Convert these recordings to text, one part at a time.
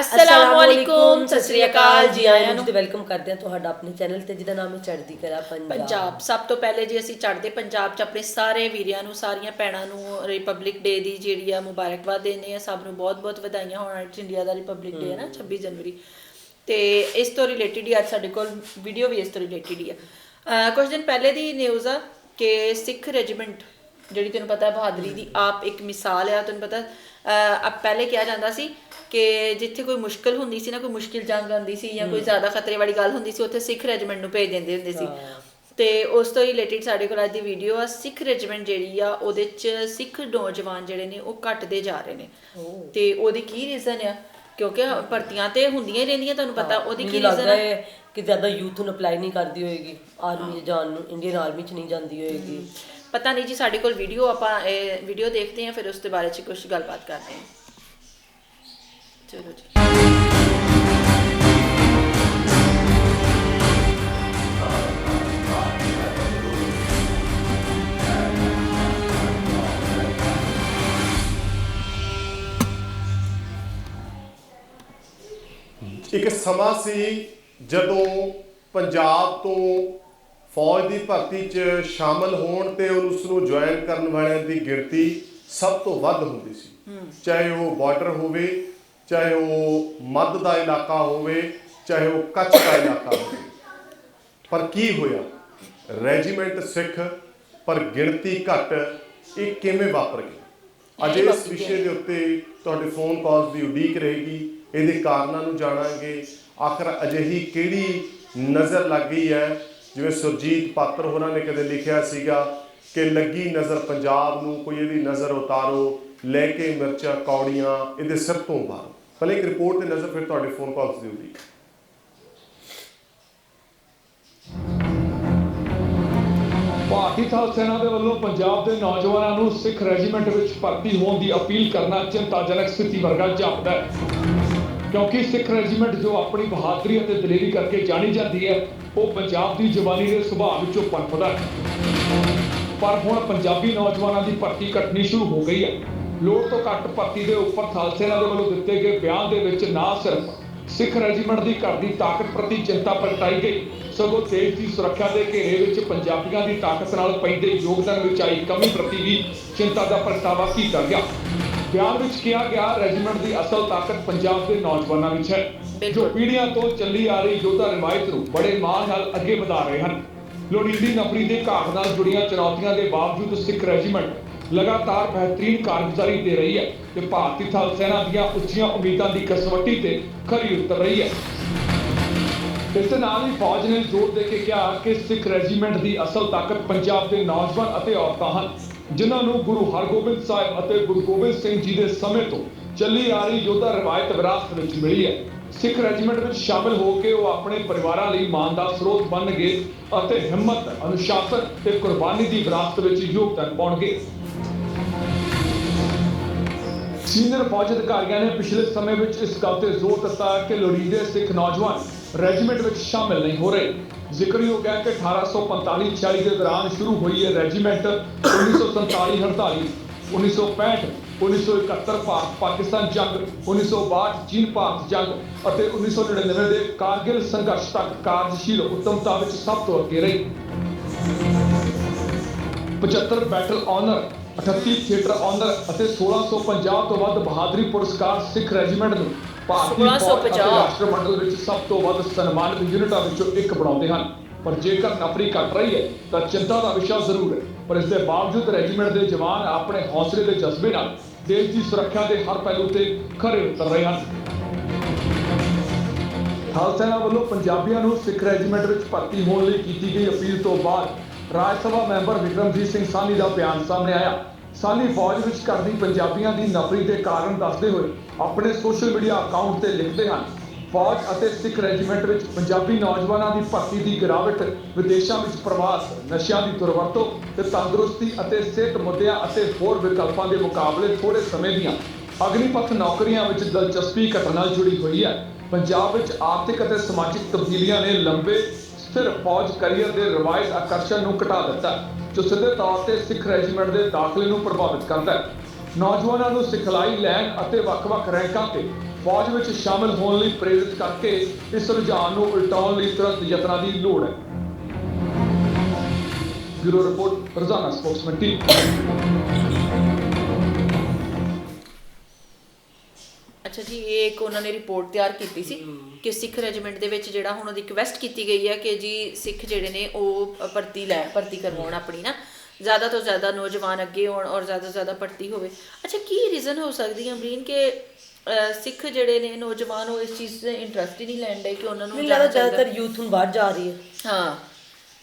ਅਸਲਾਮੁਅਲੈਕੁਮ ਸਤਿ ਸ੍ਰੀ ਅਕਾਲ। ਜੀ ਆਇਆਂ ਨੂੰ ਤੇ ਵੈਲਕਮ ਕਰਦੇ ਹਾਂ ਤੁਹਾਡਾ ਆਪਣੇ ਚੈਨਲ ਤੇ ਜਿਹਦਾ ਨਾਮ ਹੈ ਚੜ੍ਹਦੀ ਕਲਾ ਪੰਜਾਬ। ਪੰਜਾਬ। ਸਭ ਤੋਂ ਪਹਿਲੇ ਜੀ ਅਸੀਂ ਚੜ੍ਹਦੇ ਪੰਜਾਬ ਚ ਆਪਣੇ ਸਾਰੇ ਵੀਰਿਆਂ ਨੂੰ ਸਾਰੀਆਂ ਭੈਣਾਂ ਨੂੰ ਰਿਪਬਲਿਕ ਡੇ ਦੀ ਜਿਹੜੀ ਆ ਮੁਬਾਰਕਬਾਦ ਦਿੰਦੇ ਆ ਸਭ ਨੂੰ ਬਹੁਤ-ਬਹੁਤ ਵਧਾਈਆਂ। ਹੋਣ ਅੱਜ ਇੰਡੀਆ ਦਾ ਰਿਪਬਲਿਕ ਡੇ ਹੈ ਨਾ 26 ਜਨਵਰੀ। ਤੇ ਇਸ ਤੋਂ ਰਿਲੇਟਡ ਹੀ ਅੱਜ ਸਾਡੇ ਕੋਲ ਵੀਡੀਓ ਵੀ ਇਸ ਤੋਂ ਰਿਲੇਟਡ ਹੀ ਆ। ਕੁਝ ਦਿਨ ਪਹਿਲੇ ਦੀ ਨਿਊਜ਼ ਆ ਕਿ ਸਿੱਖ ਰੈਜੀਮੈਂਟ ਜਿਹੜੀ ਤੈਨੂੰ ਪਤਾ ਹੈ ਬਹਾਦਰੀ ਦੀ ਆਪ ਇੱਕ ਮਿਸਾਲ ਆ ਤੈਨੂੰ ਪਤਾ ਪਹਿਲੇ ਕਿਹਾ ਜਾਂਦਾ ਸੀ ਕਿ ਜਿੱਥੇ ਕੋਈ ਮੁਸ਼ਕਲ ਹੁੰਦੀ ਸੀ ਨਾ ਕੋਈ ਮੁਸ਼ਕਿਲ ਜੰਗ ਆਉਂਦੀ ਸੀ ਜਾਂ ਕੋਈ ਜ਼ਿਆਦਾ ਖਤਰੇ ਵਾਲੀ ਗੱਲ ਹੁੰਦੀ ਸੀ ਉੱਥੇ ਸਿੱਖ ਰੈਜੀਮੈਂਟ ਨੂੰ ਭੇਜ ਦਿੰਦੇ ਹੁੰਦੇ ਸੀ। ਤੇ ਉਸ ਤੋਂ ਰਿਲੇਟਡ ਸਾਡੇ ਕੋਲ ਅੱਜ ਦੀ ਵੀਡੀਓ ਆ ਸਿੱਖ ਰੈਜੀਮੈਂਟ ਜਿਹੜੀ ਆ ਉਹਦੇ ਚ ਸਿੱਖ ਨੌਜਵਾਨ ਜਿਹੜੇ ਨੇ ਉਹ ਘਟਦੇ ਜਾ ਰਹੇ ਨੇ। ਤੇ ਉਹਦੀ ਕੀ ਰੀਜ਼ਨ ਆ? ਕਿਉਂਕਿ ਭਰਤੀਆਂ ਤੇ ਹੁੰਦੀਆਂ ਹੀ ਰਹਿੰਦੀਆਂ ਤੁਹਾਨੂੰ ਪਤਾ ਉਹਦੀ ਕੀ ਰੀਜ਼ਨ ਹੈ ਕਿ ਜ਼ਿਆਦਾ ਯੂਥ ਨੂੰ ਅਪਲਾਈ ਨਹੀਂ ਕਰਦੀ ਹੋਏਗੀ ਆਰਮੀ ਜਾਣ ਨੂੰ ਇੰਡੀਅਨ ਆਰਮੀ 'ਚ ਨਹੀਂ ਜਾਂਦੀ ਹੋਏਗੀ। ਪਤਾ ਨਹੀਂ ਜੀ, ਸਾਡੇ ਕੋਲ ਵੀਡੀਓ ਆਪਾਂ, ਇਹ ਵੀਡੀਓ ਦੇਖਦੇ ਹਾਂ, ਫਿਰ ਉਸ ਦੇ ਬਾਰੇ ਚ ਕੁਝ ਗੱਲਬਾਤ ਕਰਦੇ ਹਾਂ। ਚਲੋ ਜੀ। ਇੱਕ ਸਮਾਂ ਸੀ ਜਦੋਂ ਪੰਜਾਬ ਤੋਂ ਫੌਜ ਦੀ ਭਰਤੀ 'ਚ ਸ਼ਾਮਲ ਹੋਣ ਤੇ ਉਸ ਨੂੰ ਜੁਆਇਨ ਕਰਨ ਵਾਲਿਆਂ ਦੀ ਗਿਣਤੀ ਸਭ ਤੋਂ ਵੱਧ ਹੁੰਦੀ ਸੀ। ਚਾਹੇ ਉਹ ਬਾਰਡਰ ਹੋਵੇ ਚਾਹੇ ਉਹ ਮੱਧ ਦਾ ਇਲਾਕਾ ਹੋਵੇ ਚਾਹੇ ਉਹ ਕੱਛ ਦਾ ਇਲਾਕਾ ਹੋਵੇ। ਪਰ ਕੀ ਹੋਇਆ? ਰੈਜੀਮੈਂਟ ਸਿੱਖ ਪਰ ਗਿਣਤੀ ਘੱਟ ਇਹ ਕਿਵੇਂ ਵਾਪਰ ਗਿਆ ਅੱਜ ਇਸ ਵਿਸ਼ੇ ਦੇ ਉੱਤੇ ਤੁਹਾਡੇ ਫੋਨ ਕਾਲਸ ਦੀ ਉਡੀਕ ਰਹੇਗੀ। ਇਹਦੇ ਕਾਰਨਾਂ ਨੂੰ ਜਾਣਾਂਗੇ। ਆਖਰ ਅਜਿਹੀ ਕਿਹੜੀ ਨਜ਼ਰ ਲੱਗ ਗਈ ਹੈ? ਜਿਵੇਂ ਸੁਰਜੀਤ ਪਾਤਰ ਹੋਰਾਂ ਨੇ ਕਦੇ ਲਿਖਿਆ ਸੀਗਾ ਕਿ ਲੱਗੀ ਨਜ਼ਰ ਪੰਜਾਬ ਨੂੰ, ਕੋਈ ਇਹਦੀ ਨਜ਼ਰ ਉਤਾਰੋ, ਲੈ ਕੇ ਮਿਰਚਾਂ, ਕੌੜੀਆਂ, ਇਹਦੇ ਸਿਰ ਤੋਂ ਬਾਹਰ ਪਹਿਲੇ ਇੱਕ ਰਿਪੋਰਟ ਤੇ ਨਜ਼ਰ ਫਿਰ ਤੁਹਾਡੇ ਫੋਨ ਕਾਲਸ ਦੀ ਉਡੀਕ ਭਾਰਤੀ ਥਲ ਸੈਨਾ ਦੇ ਵੱਲੋਂ ਪੰਜਾਬ ਦੇ ਨੌਜਵਾਨਾਂ ਨੂੰ ਸਿੱਖ ਰੈਜੀਮੈਂਟ ਵਿੱਚ ਭਰਤੀ ਹੋਣ ਦੀ ਅਪੀਲ ਕਰਨਾ ਚਿੰਤਾਜਨਕ ਸਥਿਤੀ ਵਰਗਾ ਜਾਪਦਾ ਹੈ। ਕਿਉਂਕਿ ਸਿੱਖ ਰੈਜੀਮੈਂਟ ਜੋ ਆਪਣੀ ਬਹਾਦਰੀ ਅਤੇ ਦਲੇਰੀ ਕਰਕੇ ਜਾਣੀ ਜਾਂਦੀ ਹੈ, ਉਹ ਪੰਜਾਬ ਦੀ ਜਵਾਨੀ ਦੇ ਸੁਭਾਅ ਵਿੱਚੋਂ ਪਨਪਦਾ ਹੈ। ਪਰ ਹੁਣ ਪੰਜਾਬੀ ਨੌਜਵਾਨਾਂ ਦੀ ਭਰਤੀ ਘਟਣੀ ਸ਼ੁਰੂ ਹੋ ਗਈ ਹੈ। ਲੋੜ ਤੋਂ ਘੱਟ ਭਰਤੀ ਦੇ ਉੱਪਰ ਥਲ ਦੇ ਵੱਲੋਂ ਦਿੱਤੇ ਗਏ ਬਿਆਨ ਦੇ ਵਿੱਚ ਨਾ ਸਿਰਫ ਸਿੱਖ ਰੈਜੀਮੈਂਟ ਦੀ ਘਰ ਦੀ ਤਾਕਤ ਪ੍ਰਤੀ ਚਿੰਤਾ ਪ੍ਰਗਟਾਈ ਗਈ, ਸਗੋਂ ਦੇਸ਼ ਦੀ ਸੁਰੱਖਿਆ ਦੇ ਘੇਰੇ ਵਿੱਚ ਪੰਜਾਬੀਆਂ ਦੀ ਤਾਕਤ ਨਾਲ ਪੈਂਦੇ ਯੋਗਦਾਨ ਵਿੱਚ ਆਈ ਕਮੀ ਪ੍ਰਤੀ ਵੀ ਚਿੰਤਾ ਦਾ ਪ੍ਰਗਟਾਵਾ ਕੀਤਾ ਗਿਆ। ਬਿਆਨ ਵਿੱਚ ਕਿਹਾ ਗਿਆ ਰੈਜੀਮੈਂਟ ਦੀ ਅਸਲ ਤਾਕਤ ਪੰਜਾਬ ਦੇ ਨੌਜਵਾਨਾਂ ਵਿੱਚ ਹੈ। ਜੋ। ਪੀੜ੍ਹੀਆਂ ਤੋਂ ਚੱਲੀ ਆ ਰਹੀ ਯੋਧਾ ਰਵਾਇਤ ਨੂੰ ਬੜੇ ਮਾਣ ਨਾਲ ਅੱਗੇ ਵਧਾ ਰਹੇ ਹਨ। ਲੋੜੀਂਦੀ ਨਫਰੀ ਦੇ ਘਾਟ ਨਾਲ ਜੁੜੀਆਂ ਚੁਣੌਤੀਆਂ ਦੇ ਬਾਵਜੂਦ ਸਿੱਖ ਰੈਜੀਮੈਂਟ ਲਗਾਤਾਰ ਬਿਹਤਰੀਨ ਕਾਰਗੁਜ਼ਾਰੀ ਦੇ ਰਹੀ ਹੈ ਤੇ ਭਾਰਤੀ ਥਲ ਸੈਨਾ ਦੀਆਂ ਉੱਚੀਆਂ ਉਮੀਦਾਂ ਦੀ ਕਸਵੱਟੀ ਤੇ ਖਰੀ ਉਤਰ ਰਹੀ ਹੈ। ਇਸ ਦੇ ਨਾਲ ਹੀ ਫੌਜ ਨੇ ਜ਼ੋਰ ਦੇ ਕੇ ਕਿਹਾ ਕਿ ਸਿੱਖ ਰੈਜੀਮੈਂਟ ਦੀ ਅਸਲ ਤਾਕਤ ਪੰਜਾਬ ਦੇ ਨੌਜਵਾਨ ਅਤੇ ਔਰਤਾਂ ਹਨ। ਜਿਨ੍ਹਾਂ ਨੂੰ ਗੁਰੂ ਹਰਗੋਬਿੰਦ ਸਾਹਿਬ ਅਤੇ ਗੁਰੂ ਗੋਬਿੰਦ ਸਿੰਘ ਜੀ ਦੇ ਸਮੇਂ ਤੋਂ ਚੱਲੀ ਆ ਰਹੀ ਯੋਧਾ ਰਵਾਇਤ ਵਿਰਾਸਤ ਵਿੱਚ ਮਿਲੀ ਹੈ। ਸਿੱਖ ਰੈਜੀਮੈਂਟ ਵਿੱਚ ਸ਼ਾਮਲ ਹੋ ਕੇ ਉਹ ਆਪਣੇ ਪਰਿਵਾਰਾਂ ਲਈ ਮਾਣ ਦਾ ਸਰੋਤ ਬਣਨਗੇ ਅਤੇ ਹਿੰਮਤ, ਅਨੁਸ਼ਾਸਨ ਤੇ ਕੁਰਬਾਨੀ ਦੀ ਵਿਰਾਸਤ ਵਿੱਚ ਯੋਗਦਾਨ ਪਾਉਣਗੇ। ਸੀਨੀਅਰ ਫੌਜ ਅਧਿਕਾਰੀਆਂ ਨੇ ਪਿਛਲੇ ਸਮੇਂ ਵਿੱਚ ਇਸ ਗੱਲ ਤੇ ਜ਼ੋਰ ਦਿੱਤਾ ਕਿ ਲੋੜੀਂਦੇ ਸਿੱਖ ਨੌਜਵਾਨ ਰੈਜੀਮੈਂਟ ਵਿੱਚ ਸ਼ਾਮਿਲ ਨਹੀਂ ਹੋ ਰਹੇ। ਜ਼ਿਕਰਯੋਗ ਹੈ ਕਿ 1845-46 ਦੇ ਦੌਰਾਨ ਸ਼ੁਰੂ ਹੋਈ ਇਹ ਰੈਜੀਮੈਂਟ 1947-48 1965 1971 ਭਾਰਤ ਪਾਕਿਸਤਾਨ ਜੰਗ 1962 ਚੀਨ ਭਾਰਤ ਜੰਗ ਅਤੇ 1999 ਦੇ ਕਾਰਗਿਲ ਸੰਘਰਸ਼ ਤੱਕ ਕਾਰਜਸ਼ੀਲ ਉੱਤਮਤਾ ਵਿੱਚ ਸਭ ਤੋਂ ਅੱਗੇ ਰਹੀ। 75 ਬੈਟਲ ਆਨਰ 38 ਥੀਏਟਰ ਆਨਰ ਅਤੇ 1650 ਤੋਂ ਵੱਧ ਬਹਾਦਰੀ ਪੁਰਸਕਾਰ ਸਿੱਖ ਰੈਜੀਮੈਂਟ ਨੂੰ ਭਾਰਤੀ ਫੌਜ ਅਤੇ 1650 ਰਾਸ਼ਟਰਮੰਡਲ ਵਿੱਚ ਸਭ ਤੋਂ ਵੱਧ ਸਨਮਾਨਿਤ ਯੂਨਿਟਾਂ ਵਿੱਚੋਂ ਇੱਕ ਬਣਾਉਂਦੇ ਹਨ। ਪਰ ਜੇਕਰ ਨਫਰੀ ਘਟ ਰਹੀ ਹੈ, ਤਾਂ ਚਿੰਤਾ ਦਾ ਵਿਸ਼ਾ ਜ਼ਰੂਰ ਹੈ। ਪਰ ਇਸ ਦੇ ਬਾਵਜੂਦ ਰੈਜੀਮੈਂਟ ਦੇ ਜਵਾਨ ਆਪਣੇ ਹੌਸਲੇ ਦੇ ਜਜ਼ਬੇ ਨਾਲ ਦੇਸ਼ ਦੀ ਸੁਰੱਖਿਆ ਦੇ ਹਰ ਪਹਿਲੂ ਤੇ ਖਰੇ ਉਤਰ ਰਹੇ ਹਨ। ਥਲ ਸੈਨਾ ਵੱਲੋਂ ਪੰਜਾਬੀਆਂ ਨੂੰ ਸਿੱਖ ਰੈਜੀਮੈਂਟ ਵਿੱਚ ਭਰਤੀ ਹੋਣ ਲਈ ਕੀਤੀ ਗਈ ਅਪੀਲ ਤੋਂ ਬਾਅਦ ਰਾਜ ਸਭਾ ਮੈਂਬਰ ਵਿਕਰਮਜੀਤ ਸਿੰਘ ਸਾਨੀ ਦਾ ਬਿਆਨ ਸਾਹਮਣੇ ਆਇਆ। ਸਾਨੀ ਫੌਜ ਵਿੱਚ ਕਰਦੀ ਪੰਜਾਬੀਆਂ ਦੀ ਨਫਰੀ ਦੇ ਕਾਰਨ ਦੱਸਦੇ ਹੋਏ ਆਪਣੇ ਸੋਸ਼ਲ ਮੀਡੀਆ ਅਕਾਊਂਟ ਤੇ ਲਿਖਦੇ ਹਨ, ਫੌਜ ਅਤੇ ਸਿੱਖ ਰੈਜੀਮੈਂਟ ਵਿੱਚ ਪੰਜਾਬੀ ਨੌਜਵਾਨਾਂ ਦੀ ਭਰਤੀ ਦੀ ਗਿਰਾਵਟ, ਵਿਦੇਸ਼ਾਂ ਵਿੱਚ ਪ੍ਰਵਾਸ, ਨਸ਼ਿਆਂ ਦੀ ਦੁਰਵਰਤੋਂ ਤੇ ਤੰਦਰੁਸਤੀ ਅਤੇ ਸਿਹਤ ਮੁੱਦਿਆਂ ਅਤੇ ਹੋਰ ਵਿਕਲਪਾਂ ਦੇ ਮੁਕਾਬਲੇ ਥੋੜੇ ਸਮੇਂ ਦੀਆਂ ਅਗਨੀਪਥ ਨੌਕਰੀਆਂ ਵਿੱਚ ਦਿਲਚਸਪੀ ਘਟਣ ਨਾਲ ਜੁੜੀ ਹੋਈ ਹੈ। ਪੰਜਾਬ ਵਿੱਚ ਆਰਥਿਕ ਅਤੇ ਸਮਾਜਿਕ ਤਬਦੀਲੀਆਂ ਨੇ ਲੰਬੇ, ਸਥਿਰ ਫੌਜ ਕੈਰੀਅਰ ਦੇ ਰਵਾਇਤ ਆਕਰਸ਼ਣ ਨੂੰ ਘਟਾ ਦਿੱਤਾ। ਜੋ ਸਿੱਧੇ ਤੌਰ ਤੇ ਸਿੱਖ ਰੈਜੀਮੈਂਟ ਦੇ ਦਾਖਲੇ ਨੂੰ ਪ੍ਰਭਾਵਿਤ ਕਰਦਾ ਹੈ। ਨੌਜਵਾਨਾਂ ਨੂੰ ਸਿਖਲਾਈ ਲੈਣ ਅਤੇ ਵੱਖ-ਵੱਖ ਰੈਂਕਾਂ ਤੇ ਫੌਜ ਵਿੱਚ ਸ਼ਾਮਲ ਹੋਣ ਲਈ ਪ੍ਰੇਰਿਤ ਕਰਕੇ ਇਸ ਰੁਝਾਨ ਨੂੰ ਉਲਟਾਉਣ ਲਈ ਤੁਰੰਤ ਯਤਨਾਂ ਦੀ ਲੋੜ ਹੈ। Bureau report, Rozana spokesman team. ਅੱਛਾ ਜੀ ਇਹ ਇੱਕ ਉਹਨਾਂ ਨੇ ਰਿਪੋਰਟ ਤਿਆਰ ਕੀਤੀ ਸੀ ਕਿ ਸਿੱਖ ਰੈਜੀਮੈਂਟ ਦੇ ਵਿੱਚ ਜਿਹੜਾ ਹੁਣ ਉਹਦੀ ਰਿਕਵੈਸਟ ਕੀਤੀ ਗਈ ਹੈ ਕਿ ਜੀ ਸਿੱਖ ਜਿਹੜੇ ਨੇ ਉਹ ਭਰਤੀ ਲੈ ਭਰਤੀ ਕਰਵਾਉਣ ਆਪਣੀ ਨਾ। ਜ਼ਿਆਦਾ ਤੋਂ ਜ਼ਿਆਦਾ ਨੌਜਵਾਨ ਅੱਗੇ ਆਉਣ ਔਰ ਜ਼ਿਆਦਾ ਤੋਂ ਜ਼ਿਆਦਾ ਭਰਤੀ ਹੋਵੇ। ਅੱਛਾ ਕੀ ਰੀਜ਼ਨ ਹੋ ਸਕਦੀ ਹੈ ਅਮਰੀਨ ਕਿ ਸਿੱਖ ਜਿਹੜੇ ਨੇ ਨੌਜਵਾਨ ਉਹ ਇਸ ਚੀਜ਼ 'ਤੇ ਇੰਟਰਸਟ ਹੀ ਨਹੀਂ ਲੈਂਦੇ ਕਿ ਉਹਨਾਂ ਨੂੰ ਜ਼ਿਆਦਾਤਰ ਯੂਥ ਹੁਣ ਬਾਹਰ ਜਾ ਰਹੀ ਹੈ। ਹਾਂ।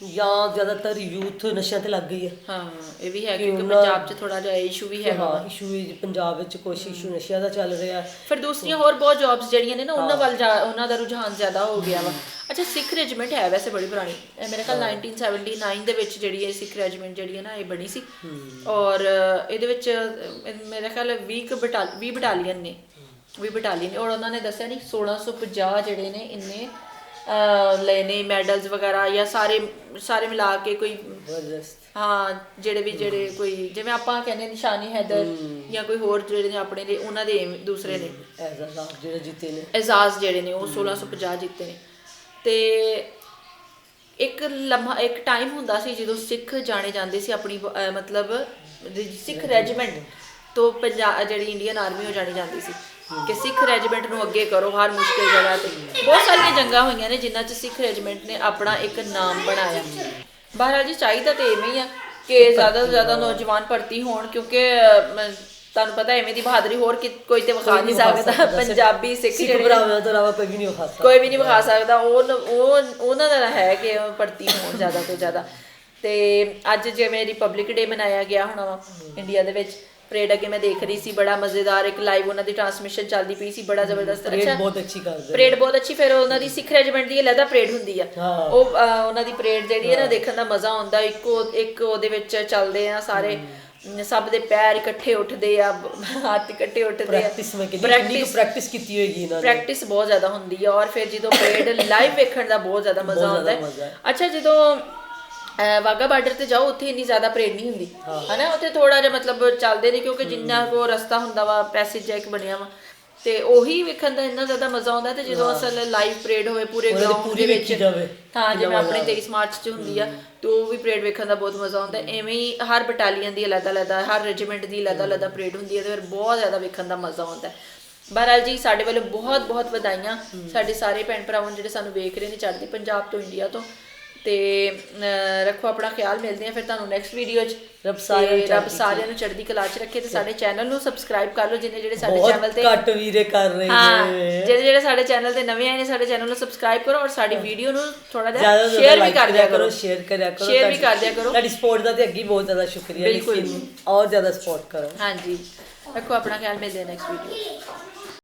ਜਾਂ ਜ਼ਿਆਦਾਤਰ ਯੂਥ ਨਸ਼ਿਆਂ ਤੇ ਲੱਗ ਗਈ ਹੈ। ਹਾਂ ਇਹ ਵੀ ਹੈ ਕਿਉਂਕਿ ਪੰਜਾਬ 'ਚ ਥੋੜਾ ਜਿਹਾ ਇਸ਼ੂ ਵੀ ਵਾ। ਹਾਂ ਇਸ਼ੂ ਪੰਜਾਬ ਵਿੱਚ ਕੁਛ ਇਸ਼ੂ ਨਸ਼ਿਆਂ ਦਾ ਚੱਲ ਰਿਹਾ। ਹੈ ਫਿਰ ਦੂਸਰੀਆਂ ਹੋਰ ਬਹੁਤ ਜੌਬਸ ਜਿਹੜੀਆਂ ਨੇ ਨਾ ਉਹਨਾਂ ਵੱਲ ਜਾ ਉਹਨਾਂ ਦਾ ਰੁਝਾਨ ਜ਼ਿਆਦਾ ਹੋ ਗਿਆ ਵਾ। ਅੱਛਾ ਸਿੱਖ ਰੈਜੀਮੈਂਟ ਹੈ ਵੈਸੇ ਬੜੀ ਪੁਰਾਣੀ। ਇਹ ਮੇਰੇ ਖਿਆਲ 1979 ਦੇ ਵਿੱਚ ਜਿਹੜੀ ਇਹ ਸਿੱਖ ਰੈਜੀਮੈਂਟ ਜਿਹੜੀ ਹੈ ਨਾ ਇਹ ਬਣੀ ਸੀ। ਔਰ ਇਹਦੇ ਵਿੱਚ ਮੇਰੇ ਖਿਆਲ 20 ਕੁ ਬਟਾਲ 20 ਬਟਾਲੀਅਨ ਨੇ। 20 ਬਟਾਲੀਅਨ ਨੇ। ਔਰ ਉਹਨਾਂ ਨੇ ਦੱਸਿਆ ਨਹੀਂ 1650 ਜਿਹੜੇ ਨੇ ਇੰਨੇ ਲਏ ਨੇ ਮੈਡਲਸ ਵਗੈਰਾ ਜਾਂ ਸਾਰੇ ਸਾਰੇ ਮਿਲਾ ਕੇ ਕੋਈ ਹਾਂ ਜਿਹੜੇ ਵੀ ਜਿਹੜੇ ਕੋਈ ਜਿਵੇਂ ਆਪਾਂ ਕਹਿੰਦੇ ਨਿਸ਼ਾਨੀ ਹੈਦਰ ਜਾਂ ਕੋਈ ਹੋਰ ਜਿਹੜੇ ਨੇ ਆਪਣੇ ਦੇ ਉਹਨਾਂ ਦੇ ਦੂਸਰੇ ਨੇ। ਐਜ਼ ਅ ਲਾਭ ਜਿਹੜੇ ਜਿੱਤੇ ਨੇ। ਐਜ਼ਾਜ਼ ਜਿਹੜੇ ਨੇ ਉਹ 1650 ਜਿੱਤੇ ਨੇ। ਤੇ ਇੱਕ ਲੰਮਾ ਇੱਕ ਟਾਈਮ ਹੁੰਦਾ ਸੀ ਜਦੋਂ ਸਿੱਖ ਜਾਣੇ ਜਾਂਦੇ ਸੀ ਆਪਣੀ ਮਤਲਬ ਸਿੱਖ ਰੈਜੀਮੈਂਟ ਤੋਂ ਪੰਜਾਬ ਜਿਹੜੀ ਇੰਡੀਅਨ ਆਰਮੀ ਹੋ ਜਾਣੀ ਜਾਂਦੀ ਸੀ। ਕਿ ਸਿੱਖ ਰੈਜੀਮੈਂਟ ਨੂੰ ਅੱਗੇ ਕਰੋ ਹਰ ਮੁਸ਼ਕਿਲ ਜਗ੍ਹਾ ਤੇ। ਬਹੁਤ ਸਾਰੀਆਂ ਜੰਗਾਂ ਹੋਈਆਂ ਨੇ ਜਿਨ੍ਹਾਂ 'ਚ ਸਿੱਖ ਰੈਜੀਮੈਂਟ ਨੇ ਆਪਣਾ ਇੱਕ ਨਾਮ ਬਣਾਇਆ। ਬਹਰਾਲ ਜੀ ਚਾਹੀਦਾ ਤੇ ਐਵੇਂ ਹੀ ਆ ਕਿ ਜ਼ਿਆਦਾ ਤੋਂ ਜ਼ਿਆਦਾ ਨੌਜਵਾਨ ਭਰਤੀ ਹੋਣ ਕਿਉਂਕਿ ਤੁਹਾਨੂੰ ਪਤਾ ਐਵੇਂ ਦੀ ਬਹਾਦਰੀ ਹੋਰ ਕਿ- ਕੋਈ ਤੇ ਵਿਖਾ ਨਹੀਂ ਸਕਦਾ। ਪੰਜਾਬੀ ਸਿੱਖ ਜਿਹੜੇ ਭਰਾਵਾਂ ਤੋਂ ਇਲਾਵਾ ਕੋਈ ਵੀ ਨਹੀਂ ਵਿਖਾ ਸਕਦਾ। ਕੋਈ ਵੀ ਨਹੀਂ ਵਿਖਾ ਸਕਦਾ। ਉਹ ਉਹ ਉਹਨਾਂ ਦਾ ਹੈ ਕਿ ਭਰਤੀ ਹੋਣ ਜ਼ਿਆਦਾ ਤੋਂ ਜ਼ਿਆਦਾ। ਤੇ ਅੱਜ ਜਿਵੇਂ ਰਿਪਬਲਿਕ ਡੇ ਮਨਾਇਆ ਗਿਆ ਹੁਣ ਇੰਡੀਆ ਦੇ ਵਿੱਚ ਪਰੇਡ ਅੱਗੇ ਮੈਂ ਦੇਖ ਰਹੀ ਸੀ ਬੜਾ ਮਜ਼ੇਦਾਰ ਇੱਕ ਲਾਈਵ ਉਹਨਾਂ ਦੀ ਟਰਾਂਸਮਿਸ਼ਨ ਚੱਲਦੀ ਪਈ ਸੀ ਬੜਾ ਜ਼ਬਰਦਸਤ। ਪਰੇਡ ਬਹੁਤ ਅੱਛੀ ਕਰਦੇ ਪਰੇਡ ਬਹੁਤ ਅੱਛੀ ਫਿਰ ਉਹਨਾਂ ਦੀ ਸਿੱਖ ਰੈਜੀਮੈਂਟ ਦੀ ਅਲੱਗਾ ਪਰੇਡ ਹੁੰਦੀ ਆ। ਉਹ ਉਹਨਾਂ ਦੀ ਪਰੇਡ ਜਿਹੜੀ ਹੈ ਨਾ ਦੇਖਣ ਦਾ ਮਜ਼ਾ ਆਉਂਦਾ ਇੱਕੋ ਇੱਕ ਉਹਦੇ ਵਿੱਚ ਚੱਲਦੇ ਆ ਸਾਰੇ ਸਭ ਦੇ ਪੈਰ ਇਕੱਠੇ ਉੱਠਦੇ ਆ ਹੱਥ ਇਕੱਠੇ ਉੱਠਦੇ ਆ। ਪ੍ਰੈਕਟਿਸ ਮੈਂ ਕਿੰਨੀ ਪ੍ਰੈਕਟਿਸ ਕੀਤੀ ਹੋਏਗੀ ਇਹਨਾਂ ਨੇ। ਪ੍ਰੈਕਟਿਸ ਬਹੁਤ ਜ਼ਿਆਦਾ ਹੁੰਦੀ ਹੈ ਔਰ ਫਿਰ ਜਦੋਂ ਪਰੇਡ ਲਾਈਵ ਵੇਖਣ ਦਾ ਬਹੁਤ ਜ਼ਿਆਦਾ ਮਜ਼ਾ ਆਉਂਦਾ ਹੈ। ਅੱਛਾ ਜਦੋਂ ਵਾਹਗਾ ਬਾਰਡਰ ਤੇ ਜਾਓ ਉੱਥੇ ਇੰਨੀ ਜ਼ਿਆਦਾ ਪਰੇਡ ਨਹੀਂ ਹੁੰਦੀ। ਹਨਾ? ਉੱਥੇ ਥੋੜਾ ਜਿਹਾ ਮਤਲਬ ਚੱਲਦੇ ਨੇ ਕਿਉਂਕਿ ਜਿੰਨਾ ਕੋ ਰਸਤਾ ਹੁੰਦਾ ਵਾ ਪੈਸੇਜ ਇੱਕ ਬਣਿਆ ਵਾ। ਤੇ ਉਹੀ ਵੇਖਣ ਦਾ ਇੰਨਾ ਜ਼ਿਆਦਾ ਮਜ਼ਾ ਆਉਂਦਾ ਤੇ ਜਦੋਂ ਅਸਲ ਲਾਈਵ ਪਰੇਡ ਹੋਵੇ ਪੂਰੇ ਤੇ ਗਰਾਊਂਡ ਪੂਰੀ ਦੇ ਵਿੱਚ ਕਿੰਨਾ ਜਿਵੇਂ ਆਪਣੇ ਮਜ਼ਾ 23 ਮਾਰਚ 'ਚ ਹੁੰਦੀ ਆ ਤੇ ਉਹ ਵੀ ਪਰੇਡ ਵੇਖਣ ਦਾ ਬਹੁਤ ਮਜ਼ਾ ਆਉਂਦਾ। ਐਵੇਂ ਹੀ ਹਰ ਬਟਾਲੀਅਨ ਦੀ ਅਲੱਗ ਅਲੱਗ ਹਰ ਰੈਜੀਮੈਂਟ ਦੀ ਅਲੱਗ ਅਲੱਗ ਪਰੇਡ ਹੁੰਦੀ ਹੈ ਤੇ ਫਿਰ ਬਹੁਤ ਜ਼ਿਆਦਾ ਵੇਖਣ ਦਾ ਮਜ਼ਾ ਆਉਂਦਾ। ਬਹਰਾਲ ਜੀ ਸਾਡੇ ਵੱਲੋਂ ਬਹੁਤ ਬਹੁਤ ਵਧਾਈਆਂ ਸਾਡੇ ਸਾਰੇ ਭੈਣ ਭਰਾਵਾਂ ਜਿਹੜੇ ਸਾਨੂੰ ਵੇਖ ਰਹੇ ਨੇ ਚੜ੍ਹਦੇ ਪੰਜਾਬ ਤੋਂ ਇੰਡੀਆ ਤੋਂ। ਤੇ ਰੱਖੋ ਆਪਣਾ ਖਿਆਲ ਮਿਲਦੇ ਆ ਫਿਰ ਤੁਹਾਨੂੰ ਨੈਕਸਟ ਵੀਡੀਓ 'ਚ। ਰੱਬ ਸਾਰਿਆਂ ਨੂੰ ਰੱਬ ਸਾਰਿਆਂ ਨੂੰ ਚੜ੍ਹਦੀ ਕਲਾ 'ਚ ਰੱਖੇ ਤੇ ਸਾਡੇ ਚੈਨਲ ਨੂੰ ਸਬਸਕ੍ਰਾਈਬ ਕਰ ਲਓ ਜਿੰਨੇ ਜਿਹੜੇ ਸਾਡੇ ਚੈਨਲ ਬਹੁਤ ਤੇ ਘੱਟ ਵੀਰੇ ਕਰ ਰਹੇ ਨੇ। ਜਿਹੜੇ ਜਿਹੜੇ ਸਾਡੇ ਚੈਨਲ ਤੇ ਨਵੇਂ ਆਏ ਨੇ ਸਾਡੇ ਚੈਨਲ ਨੂੰ ਸਬਸਕ੍ਰਾਈਬ ਕਰੋ ਔਰ ਸਾਡੀ ਵੀਡੀਓ ਨੂੰ ਥੋੜਾ ਜਿਹਾ ਸ਼ੇਅਰ ਵੀ ਕਰ ਦਿਆ ਕਰੋ ਸ਼ੇਅਰ ਕਰਿਆ ਕਰੋ ਸ਼ੇਅਰ ਵੀ ਕਰ ਦਿਆ ਕਰੋ। ਤੁਹਾਡੀ ਸਪੋਰਟ ਦਾ ਤੇ ਅੱਗੇ ਬਹੁਤ ਜ਼ਿਆਦਾ ਸ਼ੁਕਰੀਆ। ਬਿਲਕੁਲ। ਔਰ ਜ਼ਿਆਦਾ ਸਪੋਰਟ ਕਰੋ। ਹਾਂਜੀ। ਰੱਖੋ ਆਪਣਾ ਖਿਆਲ ਮਿਲਦੇ ਨੈਕਸਟ ਵੀਡੀਓ